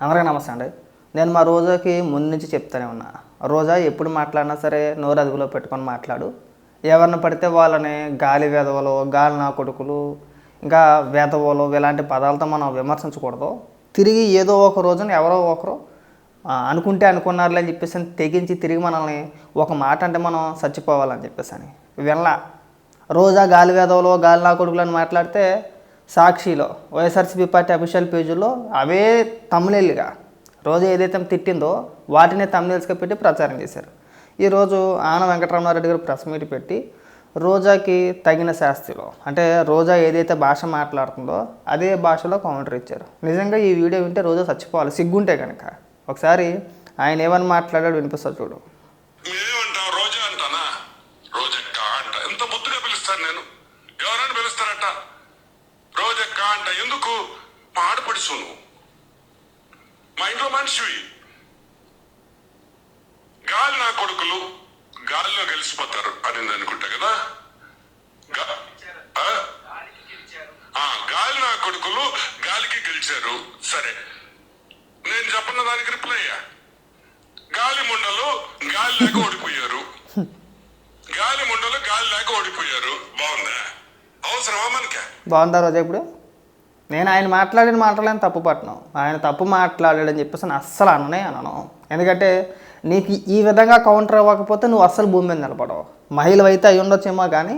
అందరికీ నమస్తే అండి. నేను మా రోజాకి ముందు నుంచి చెప్తానే ఉన్నా. రోజా ఎప్పుడు మాట్లాడినా సరే నోరు అదుపులో పెట్టుకొని మాట్లాడు. ఎవరిని పడితే వాళ్ళని గాలి వెధవలు గాలి నా కొడుకులు ఇంకా వేధవలు ఇలాంటి పదాలతో మనం విమర్శించకూడదు. తిరిగి ఏదో ఒక రోజున ఎవరో ఒకరు అనుకుంటే అనుకున్నారులే అని చెప్పేసి అని తెగించి తిరిగి మనల్ని ఒక మాట అంటే మనం చచ్చిపోవాలని చెప్పేసి అని. వినలా? రోజా గాలి వేధవలో గాలి నా కొడుకులు అని మాట్లాడితే సాక్షిలో వైఎస్ఆర్సీపీ పార్టీ అఫీషియల్ పేజీలో అవే తమ్ముళ్ళుగా రోజు ఏదైతే తిట్టిందో వాటిని తమ్ముళ్ళుగా పెట్టి ప్రచారం చేశారు. ఈరోజు ఆన వెంకటరామారెడ్డి గారు ప్రెస్ మీట్ పెట్టి రోజాకి తగిన శాస్తిలో అంటే రోజా ఏదైతే భాష మాట్లాడుతుందో అదే భాషలో కౌంటర్ ఇచ్చారు. నిజంగా ఈ వీడియో వింటే రోజా చచ్చిపోవాలి సిగ్గుంటే కనుక ఒకసారి ఆయన ఏమని మాట్లాడాడు వినిపిస్తా చూడు మీరేమంటావు రోజా అంటానా రోజక్క అంట ఎంత ముద్దుగా పిలుస్తాను నేను ఎవరైనా పిలుస్తారట రోజక్క అంట ఎందుకు మా ఆడపడుచు నువ్వు మా ఇంట్లో మనిషివి గాలి నా కొడుకులు గాలిలో గెలిచిపోతారు అని అనుకుంటా కదా? ఆ? గాలి నా కొడుకులు గాలికి గెలిచారు. సరే. నేను చెప్పిన దానికి రిప్లై అయ్యా గాలి ముండలు గాలి లేక ఓడిపోయారు. గాలి ముండలు గాలి లేక ఓడిపోయారు. బాగుందా? అవసరమా మనకి? బాగుందా రోజా ఇప్పుడు? నేను ఆయన మాట్లాడిన మాటలని తప్పు పట్టను. ఆయన తప్పు మాట్లాడాడని చెప్పేసి నేను అస్సలు అననే అనను. ఎందుకంటే నీకు ఈ విధంగా కౌంటర్ అవ్వకపోతే నువ్వు అస్సలు భూమి మీద నిలబడవు. మహిళలు అయితే అయి ఉండొచ్చేమో కానీ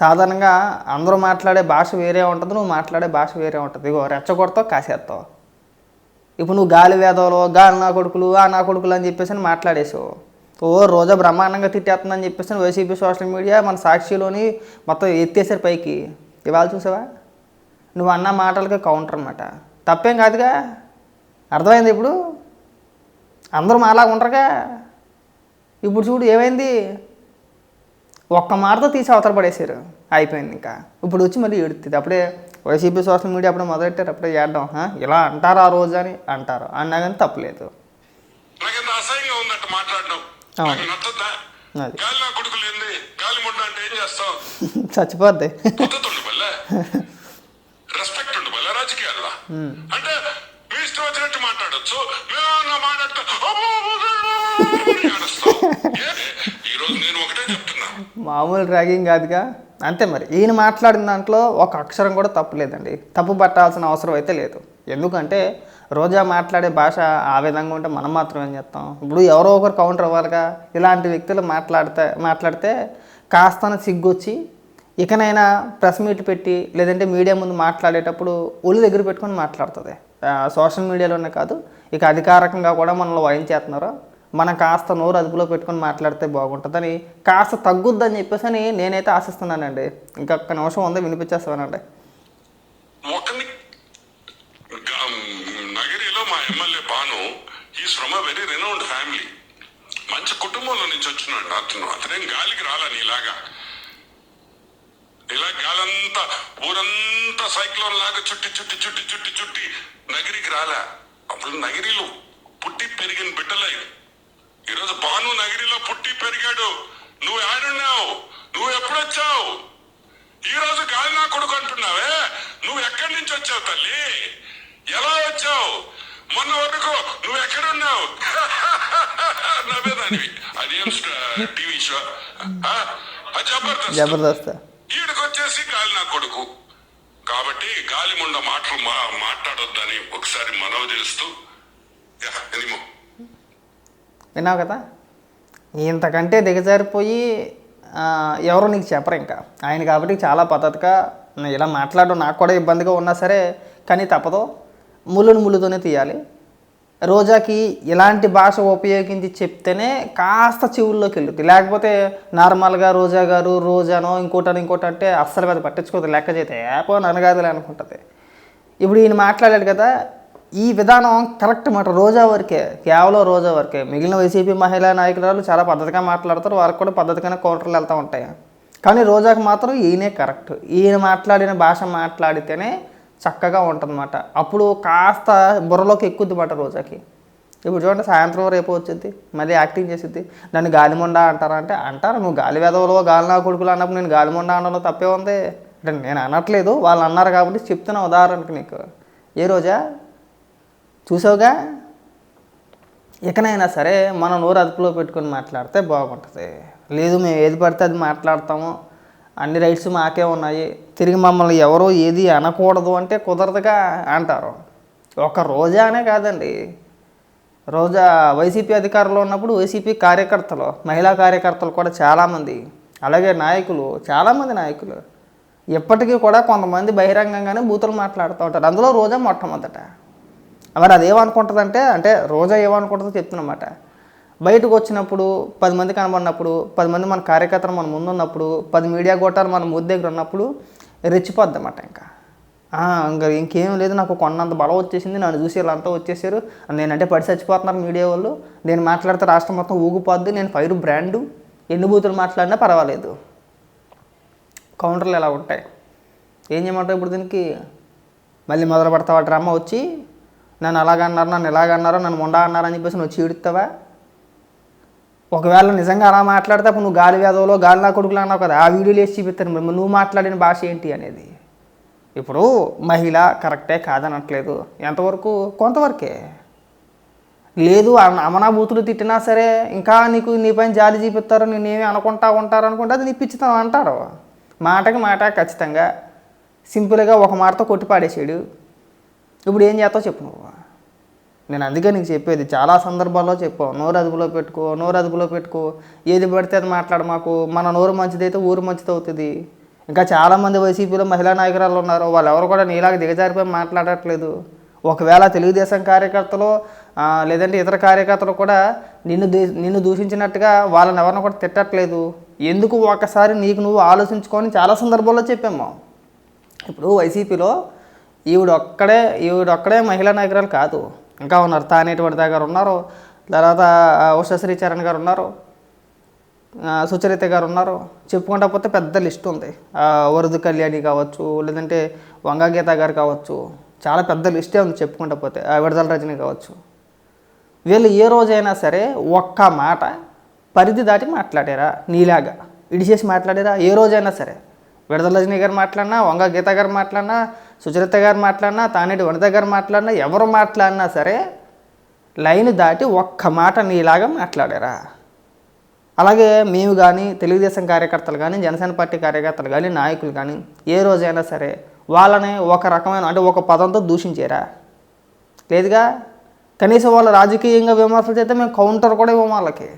సాధారణంగా అందరూ మాట్లాడే భాష వేరే ఉంటుంది నువ్వు మాట్లాడే భాష వేరే ఉంటుంది. ఇగో రెచ్చగొడతావు కాసేస్తావు. ఇప్పుడు నువ్వు గాలి వేదవలో గాలి నా కొడుకులు ఆ నా కొడుకులు అని చెప్పేసి అని మాట్లాడేసావు. ఓ రోజా బ్రహ్మాండంగా తిట్టేస్తుందని చెప్పేసి వైసీపీ సోషల్ మీడియా మన సాక్షిలోని మొత్తం ఎత్తేసారు పైకి. ఇవాళ చూసావా? నువ్వు అన్న మాటలకి కౌంటర్ అనమాట తప్పేం కాదుగా? అర్థమైంది ఇప్పుడు? అందరూ మాలా ఉండరుగా ఇప్పుడు చూడు ఏమైంది? ఒక్క మాటతో తీసి అవతల పడేసారు అయిపోయింది ఇంకా. ఇప్పుడు వచ్చి మళ్ళీ ఏడుతుంది. అప్పుడే వైసీపీ సోషల్ మీడియా అప్పుడే మొదలెట్టారు. అప్పుడే "ఆ, ఇలా అంటారు ఆ రోజు అని అంటారు. అన్నా కానీ తప్పలేదు. చచ్చిపోద్ది. రాజకీయాల్లో. అంటే మీ ఇష్టం వచ్చినట్టు మాట్లాడొచ్చు. మేము మాట్లాడతా ఈ రోజు నేను ఒకటే చెప్తున్నా. మామూలు ర్యాగింగ్ కాదుగా. అంతే మరి. ఈయన మాట్లాడిన దాంట్లో ఒక అక్షరం కూడా తప్పు లేదండి. తప్పు పట్టాల్సిన అవసరం అయితే లేదు. ఎందుకంటే రోజా మాట్లాడే భాష ఆ విధంగా ఉంటే మనం మాత్రం ఏం చేస్తాం? ఇప్పుడు ఎవరో ఒకరు కౌంటర్ అవ్వాలిగా. ఇలాంటి వ్యక్తులు మాట్లాడితే మాట్లాడితే కాస్త సిగ్గొచ్చి ఇకనైనా ప్రెస్ మీట్ పెట్టి లేదంటే మీడియా ముందు మాట్లాడేటప్పుడు ఒళ్ళు దగ్గర పెట్టుకొని మాట్లాడుతుంది. సోషల్ మీడియాలోనే కాదు ఇక అధికారికంగా కూడా మనల్ని వాయించేస్తున్నారు? మనం కాస్త నోరు అదుపులో పెట్టుకొని మాట్లాడితే బాగుంటుందని కాస్త తగ్గుద్దని చెప్పేసి అని నేనైతే ఆశిస్తున్నానండి. ఇంకొక నిమిషం ఉందో వినిపించేస్తానండి. నగరిలో మా MLA Bhanu from a very renowned family మంచి కుటుంబంలో నుంచి వచ్చినాడు అతను అతనేం గాలికి రాలని ఇలాగా ఇలా గాలంతా ఊరంతా సైక్లోన్ లాగా చుట్టి చుట్టి చుట్టి చుట్టి చుట్టి నగిరికి రాలే. అప్పుడు నగిరిలో పుట్టి పెరిగిన బిడ్డలై ఈరోజు భాను నగిరిలో పుట్టి పెరిగాడు. నువ్వు ఆడున్నావు. నువ్వు ఎప్పుడొచ్చావు? ఈ రోజు గాలి నా కొడుకు అంటున్నావే. నువ్వు ఎక్కడి నుంచి వచ్చావు తల్లి? ఎలా వచ్చావు? మొన్న వరకు నువ్వు ఎక్కడున్నావు? నవ్వేదానివి. అదేం టీవీ షో? జబర్దస్త్. జబర్దస్త్. ఈడికి వచ్చేసి గాలి నా కొడుకు. కాబట్టి గాలి ముండ మాటలు మా మాట్లాడొద్దని ఒకసారి మనవి చేస్తూ విన్నావు కదా? ఇంతకంటే దిగజారిపోయి ఎవరు నీకు చెప్పరు ఇంకా. ఆయన కాబట్టి చాలా పద్ధతిగా ఇలా మాట్లాడడం నాకు కూడా ఇబ్బందిగా ఉన్నా సరే కానీ తప్పదు. ముళ్ళును ముళ్ళుతోనే తీయాలి. రోజాకి ఇలాంటి భాష ఉపయోగించి చెప్తేనే కాస్త చెవుల్లోకి వెళ్ళుద్ది లేకపోతే నార్మల్గా రోజా గారు రోజానో ఇంకోటనో ఇంకోటి అంటే అస్సలు అది పట్టించుకోదు లెక్క చేతే ఏపో ననగాదులే అనుకుంటుంది. ఇప్పుడు ఈయన మాట్లాడాడు కదా ఈ విధానం కరెక్ట్ మాట. రోజా వరకే కేవలం రోజా వరకే. మిగిలిన వైసీపీ మహిళా నాయకురాలు చాలా పద్ధతిగా మాట్లాడతారు వారికి కూడా పద్ధతిగానే కౌంటర్లు వెళ్తూ ఉంటాయి. కానీ రోజాకి మాత్రం ఈయనే కరెక్ట్. ఈయన మాట్లాడిన భాష మాట్లాడితేనే చక్కగా ఉంటుందన్నమాట. అప్పుడు కాస్త బుర్రలోకి ఎక్కుద్ది మాట రోజాకి. ఇప్పుడు చూడండి సాయంత్రం రేపు వచ్చింది మళ్ళీ యాక్టింగ్ చేసిద్ది. దాన్ని గాలిమొండా అంటారా అంటే అంటారు నువ్వు గాలి వెదవలో గాలి నా కొడుకులు అన్నప్పుడు నేను గాలిమొండా అనడంలో తప్పే ఉంది. అంటే నేను అనట్లేదు వాళ్ళు అన్నారు కాబట్టి చెప్తున్నా ఉదాహరణకి నీకు. ఏ రోజా? చూసావుగా? ఇకనైనా సరే మనం నోరు అదుపులో పెట్టుకొని మాట్లాడితే బాగుంటుంది. లేదు మేము ఏది పడితే అది మాట్లాడతాము. అన్ని రైట్స్ మాకే ఉన్నాయి. తిరిగి మమ్మల్ని ఎవరో ఏది అనకూడదు అంటే కుదరదుగా అంటారు. ఒక రోజానే కాదండి. రోజా వైసీపీ అధికారంలో ఉన్నప్పుడు వైసీపీ కార్యకర్తలు మహిళా కార్యకర్తలు కూడా చాలామంది అలాగే నాయకులు చాలామంది నాయకులు ఇప్పటికీ కూడా కొంతమంది బహిరంగంగానే బూతులు మాట్లాడుతూ ఉంటారు. అందులో రోజా మొట్టమొదట. మరి అది ఏమనుకుంటుందంటే అంటే రోజా ఏమనుకుంటుందో చెప్తున్నమాట. బయటకు వచ్చినప్పుడు పది మంది కనబడినప్పుడు పది మంది మన కార్యకర్తలు మన ముందు ఉన్నప్పుడు పది మీడియా గోటాలు మన ముద్దు దగ్గర ఉన్నప్పుడు రెచ్చిపోద్ది అన్నమాట ఇంకా ఇంకా ఇంకేం లేదు నాకు కొన్నంత బలం వచ్చేసింది నన్ను చూసి వీళ్ళంతా వచ్చేసారు. నేనంటే పడి చచ్చిపోతున్నారు మీడియా వాళ్ళు. నేను మాట్లాడితే రాష్ట్రం మొత్తం ఊగిపోద్ది నేను ఫైర్ బ్రాండు ఎన్ని బూతులు మాట్లాడినా పర్వాలేదు. కౌంటర్లు ఎలా ఉంటాయి? ఏం చేయమంటావు ఇప్పుడు దీనికి? మళ్ళీ మొదలు పెడతావా డ్రామా వచ్చి నన్ను అలాగన్నారు నన్ను ఇలాగన్నారు నన్ను మొండా అన్నారని అని చెప్పేసి నువ్వు చీడుతావా ఒకవేళ నిజంగా అలా మాట్లాడితే అప్పుడు నువ్వు గాలి వేదవలో గాలి నా కొడుకులు అన్నావు కదా ఆ వీడియోలు వేసి చూపిస్తాను. మరి నువ్వు మాట్లాడిన భాష ఏంటి అనేది? ఇప్పుడు మహిళ కరెక్టే కాదనట్లేదు. ఎంతవరకు? కొంతవరకే. లేదు అమనాభూతులు తిట్టినా సరే ఇంకా నీకు నీ పైన జాలి చూపిస్తారు నేనేమి అనుకుంటా ఉంటారు అనుకుంటే అది నీ పిచ్చితం అంటారు. మాటకి మాట ఖచ్చితంగా సింపుల్గా ఒక మాటతో కొట్టి పాడేసాడు ఇప్పుడు ఏం చేస్తావు చెప్పు నువ్వు. నేను అందుకే నీకు చెప్పేది చాలా సందర్భాల్లో చెప్పావు నోరు అదుపులో పెట్టుకో నోరు అదుపులో పెట్టుకో. ఏది పడితే అది మాట్లాడు మాకు. మన నోరు మంచిదైతే ఊరు మంచిది అవుతుంది. ఇంకా చాలామంది వైసీపీలో మహిళా నాయకురాలు ఉన్నారు. వాళ్ళు ఎవరు కూడా నీలాగా దిగజారిపోయి మాట్లాడట్లేదు. ఒకవేళ తెలుగుదేశం కార్యకర్తలు లేదంటే ఇతర కార్యకర్తలు కూడా నిన్ను దూ నిన్ను దూషించినట్టుగా వాళ్ళని ఎవరిని కూడా తిట్టట్లేదు. ఎందుకు ఒకసారి నీకు నువ్వు ఆలోచించుకొని చాలా సందర్భాల్లో చెప్పాము. ఇప్పుడు వైసీపీలో ఈవిడొక్కడే ఈవిడొక్కడే మహిళా నాయకురాలు కాదు. ఇంకా ఉన్నారు. తానేటి వడదా గారు ఉన్నారు. తర్వాత ఆ, ఉషశ్రీ చరణ్ గారు ఉన్నారు. సుచరిత గారు ఉన్నారు. చెప్పుకుంటా పోతే పెద్ద లిస్ట్ ఉంది. ఆ, కళ్యాణి కావచ్చు లేదంటే వంగగీత గారు కావచ్చు. చాలా పెద్ద లిస్టే ఉంది చెప్పుకుంటా పోతే. విడదల విడుదల రజని కావచ్చు. వీళ్ళు ఏ రోజైనా సరే ఒక్క మాట పరిధి దాటి మాట్లాడారా? నీలాగా. ఇడిచేసి మాట్లాడారా? ఏ రోజైనా సరే. విడుదల రజనీ గారు మాట్లాడినా వంగ గీత గారు మాట్లాడినా సుచరిత గారు మాట్లాడినా తానేటి వనిత గారు మాట్లాడినా ఎవరు మాట్లాడినా సరే లైన్ దాటి ఒక్క మాట నీలాగా మాట్లాడారా? అలాగే మేము కానీ తెలుగుదేశం కార్యకర్తలు కానీ జనసేన పార్టీ కార్యకర్తలు కానీ నాయకులు కానీ ఏ రోజైనా సరే వాళ్ళని ఒక రకమైన అంటే ఒక పదంతో దూషించారా? లేదుగా? కనీసం వాళ్ళు రాజకీయంగా విమర్శలు చేస్తే మేము కౌంటర్ కూడా ఇవ్వం వాళ్ళకి.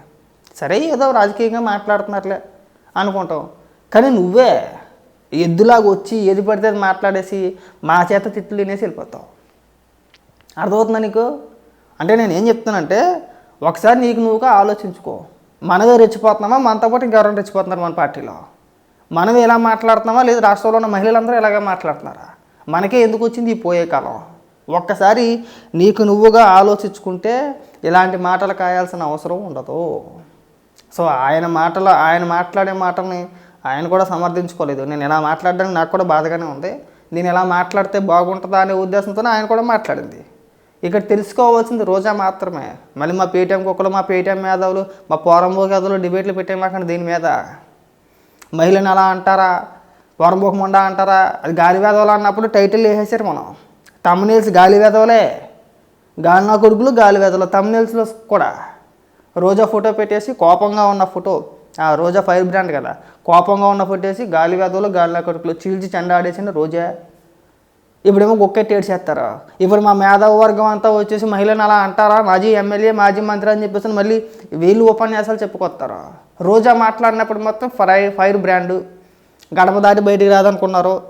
సరే ఏదో రాజకీయంగా మాట్లాడుతున్నారులే అనుకుంటాం. కానీ నువ్వే ఎద్దులాగా వచ్చి ఏది పడితే అది మాట్లాడేసి మా చేత తిట్లు తినేసి వెళ్ళిపోతావు. అర్థమవుతుందా నీకు? అంటే నేను ఏం చెప్తానంటే ఒకసారి నీకు నువ్వుగా ఆలోచించుకో. మనమే రెచ్చిపోతున్నామా? మనతో పాటు ఇంకెవరైనా రెచ్చిపోతున్నారు మన పార్టీలో? మనం ఎలా మాట్లాడుతున్నామా? లేదు రాష్ట్రంలో ఉన్న మహిళలందరూ ఇలాగే మాట్లాడుతున్నారా? మనకే ఎందుకు వచ్చింది ఈ పోయే కాలం? ఒక్కసారి నీకు నువ్వుగా ఆలోచించుకుంటే ఇలాంటి మాటలు కాయాల్సిన అవసరం ఉండదు. సో ఆయన మాటలు ఆయన మాట్లాడే మాటల్ని ఆయన కూడా సమర్థించుకోలేదు. నేను ఇలా మాట్లాడడానికి నాకు కూడా బాధగానే ఉంది. నేను ఎలా మాట్లాడితే బాగుంటుందా అనే ఉద్దేశంతో ఆయన కూడా మాట్లాడింది. ఇక్కడ తెలుసుకోవాల్సింది రోజా మాత్రమే. మళ్ళీ మా పేటీఎం కుక్కలు మా పేటీఎం మేధావులు మా పోరంబో కథలు డిబేట్లు పెట్టేమాకండి దీని మీద. మహిళను అలా అంటారా? వరంబోకముండా అంటారా? అది గాలి వేదవలు అన్నప్పుడు టైటిల్ వేసేసారు మనం. తమ్మునీల్స్ గాలి వేదవలే గాలి నా కొడుకులు గాలి వేదవలు తమ్మునీల్స్లో కూడా. రోజా ఫోటో పెట్టేసి కోపంగా ఉన్న ఫోటో రోజా ఫైర్ బ్రాండ్ కదా. కోపంగా ఉన్న ఫోటో గాలి వ్యాధులు గాలి నా కొడుకులు చీల్చి చెండా రోజా. ఇప్పుడేమో ఒక్కటి ఏడ్చేస్తారు? ఇప్పుడు మా మేధావ వర్గం అంతా వచ్చేసి మహిళను అలా అంటారా? మాజీ ఎమ్మెల్యే మాజీ మంత్రి అని చెప్పేసి మళ్ళీ వీళ్ళు ఉపన్యాసాలు చెప్పుకొస్తారు? రోజా మాట్లాడినప్పుడు మొత్తం ఫై ఫైర్ బ్రాండు. గడప దాటి బయటికి రాదనుకున్నారు.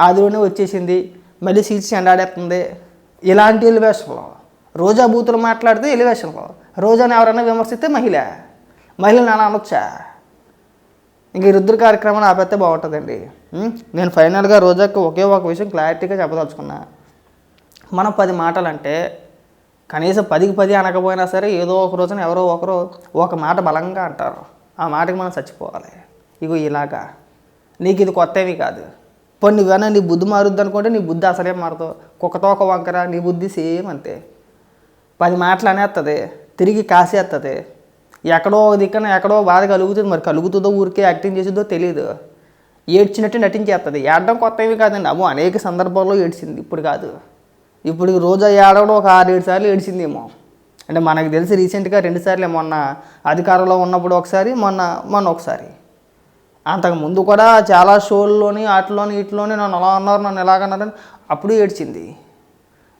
ఆదిలోనే వచ్చేసింది. మళ్ళీ సీట్స్ చెండాడేస్తుంది ఇలాంటి ఎలివేషన్లో రోజా బూతులు మాట్లాడితే ఎలివేషన్లో. రోజాని ఎవరైనా విమర్శిస్తే మహిళ. మహిళలు నాన్న అనొచ్చా? ఇంక ఈ రుద్ర కార్యక్రమాన్ని ఆపేస్తే బాగుంటుందండి. నేను ఫైనల్గా రోజాకి ఒకే ఒక విషయం క్లారిటీగా చెప్పదలుచుకున్నా. మనం పది మాటలంటే కనీసం పదికి పది అనకపోయినా సరే ఏదో ఒక రోజున ఎవరో ఒకరు ఒక మాట బలంగా అంటారు. ఆ మాటకి మనం చచ్చిపోవాలి. ఇగో ఇలాగా. నీకు ఇది కొత్త ఏమీ కాదు. పోనీ నువ్వేనా నీ బుద్ధి మారుద్ది అనుకుంటే నీ బుద్ధి అసలే మారదు. కుక్కతో ఒక వంకర నీ బుద్ధి సేమ్ అంతే. పది మాటలు అనేస్తుంది తిరిగి కాసేస్తుంది ఎక్కడో ఒక దిక్కున ఎక్కడో బాధ కలుగుతుంది. మరి కలుగుతుందో ఊరికే యాక్టింగ్ చేసిందో తెలియదు ఏడ్చినట్టు నటించేస్తుంది ఏడడం కొత్త ఏమి కాదండి. అమ్మో అనేక సందర్భాల్లో ఏడ్చింది. ఇప్పుడు కాదు. ఇప్పుడు రోజు ఏడవడం ఒక ఆరు ఏడు సార్లు ఏడ్చిందేమో. అంటే మనకు తెలిసి రీసెంట్గా రెండు సార్లు మొన్న అధికారంలో ఉన్నప్పుడు ఒకసారి మొన్న మొన్న ఒకసారి. అంతకు ముందు కూడా చాలా షోల్లోని వాటిలోని వీటిలోని నన్ను అలా అన్నారు నన్ను ఎలాగన్నారని అప్పుడు ఏడ్చింది.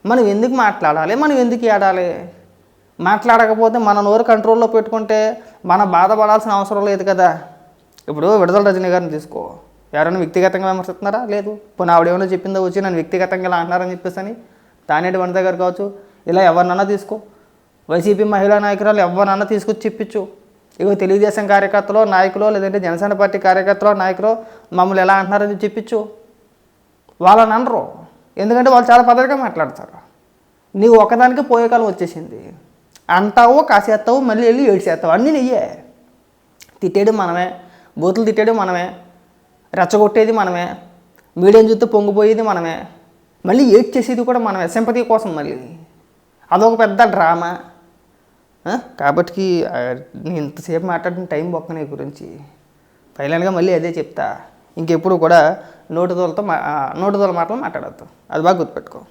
మనం ఎందుకు మాట్లాడాలి? మనం ఎందుకు ఏడాలి? మాట్లాడకపోతే మన నోరు కంట్రోల్లో పెట్టుకుంటే మనం బాధపడాల్సిన అవసరం లేదు కదా. ఇప్పుడు విడుదల రజనీ గారిని తీసుకో. ఎవరైనా వ్యక్తిగతంగా విమర్శిస్తున్నారా? లేదు. పోనీ ఆవిడ ఏమైనా చెప్పిందో వచ్చి నన్ను వ్యక్తిగతంగా ఇలా అంటున్నారని చెప్పేసి అని తానేటి వనిత గారు కావచ్చు ఇలా ఎవరినన్నా తీసుకో. వైసీపీ మహిళా నాయకురాలు ఎవరినన్నా తీసుకొచ్చి చెప్పించు. ఇగో తెలుగుదేశం కార్యకర్తలో నాయకులు లేదంటే జనసేన పార్టీ కార్యకర్తలో నాయకులు మమ్మల్ని ఎలా అంటున్నారని చెప్పించు. వాళ్ళని అనరు. ఎందుకంటే వాళ్ళు చాలా పద్ధతిగా మాట్లాడతారు. నీవు ఒకదానికి పోయే కాలం వచ్చేసింది. అంటావు కాసేస్తావు మళ్ళీ వెళ్ళి ఏడ్చేస్తావు. అన్నీ నెయ్యే. తిట్టేది మనమే. బూతులు తిట్టేడు మనమే. రెచ్చగొట్టేది మనమే. మీడియం చూస్తే పొంగిపోయేది మనమే. మళ్ళీ ఏడ్ చేసేది కూడా మనమే. సింపతి కోసం మళ్ళీ. అదొక పెద్ద డ్రామా. కాబట్టి నేను ఇంతసేపు మాట్లాడిన టైం బొక్క నీ గురించి. ఫైనల్గా మళ్ళీ అదే చెప్తా. ఇంకెప్పుడు కూడా నోటుదోలతో నోటుదోల మాటలు మాట్లాడద్దు. అది బాగా గుర్తుపెట్టుకో.